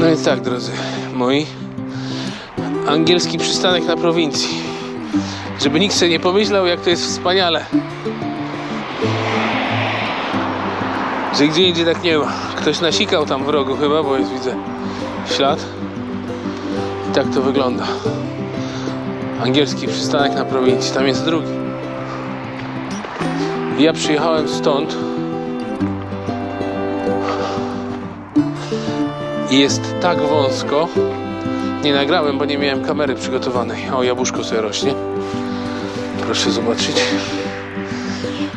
No więc tak, drodzy moi. Angielski przystanek na prowincji. Żeby nikt sobie nie pomyślał, jak to jest wspaniale. Że gdzie indziej tak nie ma. Ktoś nasikał tam w rogu chyba, bo jest widzę ślad. I tak to wygląda. Angielski przystanek na prowincji. Tam jest drugi. Ja przyjechałem stąd. Jest tak wąsko. Nie nagrałem, bo nie miałem kamery przygotowanej. O, jabłuszko sobie rośnie. Proszę zobaczyć.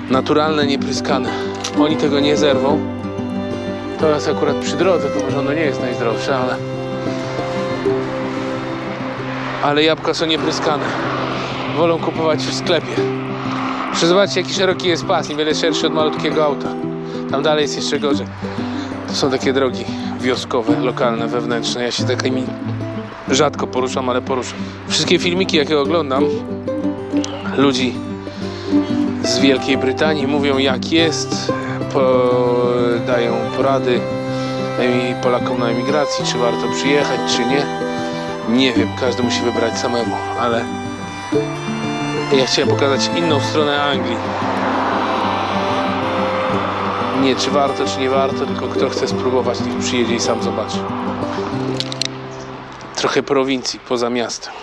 Naturalne, niepryskane. Oni tego nie zerwą. To jest akurat przy drodze, to może ono nie jest najzdrowsze, ale... Ale jabłka są niepryskane. Wolą kupować w sklepie. Proszę zobaczcie, jaki szeroki jest pas, niewiele szerszy od malutkiego auta. Tam dalej jest jeszcze gorzej. Są takie drogi wioskowe, lokalne, wewnętrzne. Ja się takimi rzadko poruszam, ale poruszam. Wszystkie filmiki, jakie oglądam, ludzi z Wielkiej Brytanii mówią jak jest, dają porady emi- Polakom na emigracji, czy warto przyjechać, czy nie. Nie wiem, każdy musi wybrać samemu, ale ja chciałem pokazać inną stronę Anglii. Nie czy warto, czy nie warto, tylko kto chce spróbować, niech przyjedzie i sam zobaczy. Trochę prowincji poza miastem.